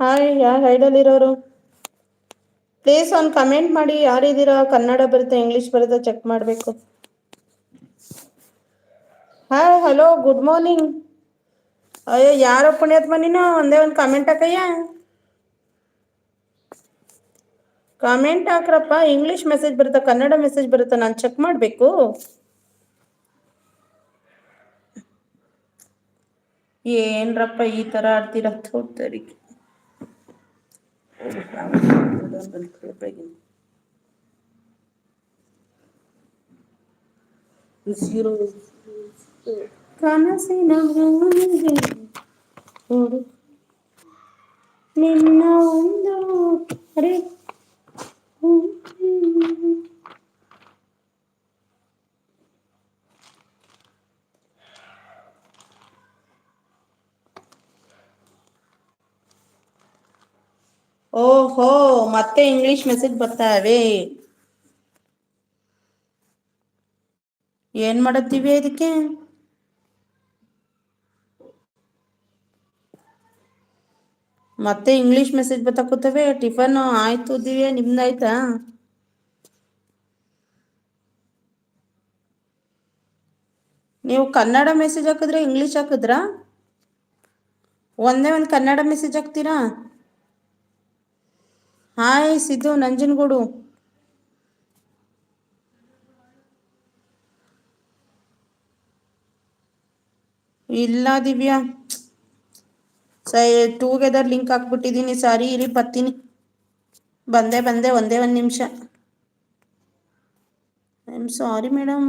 Hi, ಯಾರು ಹೈಡಲ್ಲಿರೋರು please ಒಂದು comment ಮಾಡಿ ಯಾರಿದ್ದೀರಾ ಕನ್ನಡ ಬರುತ್ತೆ ಇಂಗ್ಲೀಷ್ ಬರುತ್ತೆ ಚೆಕ್ ಮಾಡಬೇಕು. ಹಾಯ್ ಹಲೋ ಗುಡ್ ಮಾರ್ನಿಂಗ್ ಅಯ್ಯೋ, ಯಾರೋ ಪುಣ್ಯಾತ್ಮ ನೀನು? ಒಂದೇ ಒಂದು ಕಮೆಂಟ್ ಹಾಕಯ್ಯ. ಕಮೆಂಟ್ ಹಾಕ್ರಪ್ಪ ಇಂಗ್ಲೀಷ್ ಮೆಸೇಜ್ ಬರುತ್ತಾ, ಕನ್ನಡ ಮೆಸೇಜ್ ಬರುತ್ತಾ, ನಾನು ಚೆಕ್ ಮಾಡಬೇಕು. ಏನ್ರಪ್ಪ ಈ ಥರ ಆಡ್ತೀರ ತೋರ್ತರಿಗೆ Buradan ben kırpayım. ಓಹೋ, ಮತ್ತೆ ಇಂಗ್ಲಿಷ್ ಮೆಸೇಜ್ ಬರ್ತಾವೆ. ಏನ್ ಮಾಡತ್ತೀವಿ ಇದಕ್ಕೆ ಮತ್ತೆ ಇಂಗ್ಲಿಷ್ ಮೆಸೇಜ್ ಬತ್ತಾಕೋತವೆ ಟಿಫನ್ ಆಯ್ತು ದಿವ್ಯ ನಿಮ್ದಾಯ್ತಾ ನೀವು ಕನ್ನಡ ಮೆಸೇಜ್ ಹಾಕಿದ್ರೆ ಇಂಗ್ಲಿಷ್ ಹಾಕಿದ್ರಾ? ಒಂದೇ ಒಂದು ಕನ್ನಡ ಮೆಸೇಜ್ ಹಾಕ್ತೀರಾ? ಹಾಯ್ ಸಿದ್ದು ನಂಜನಗೂಡು ಇಲ್ಲ ದಿವ್ಯಾ. ಸೈ ಟೂಗೆದರ್ ಲಿಂಕ್ ಹಾಕ್ಬಿಟ್ಟಿದ್ದೀನಿ ಸಾರಿ, ಇರಿ, ಬರ್ತೀನಿ. ಬಂದೆ ಬಂದೆ, ಒಂದೇ ಒಂದು ನಿಮಿಷ. I am sorry madam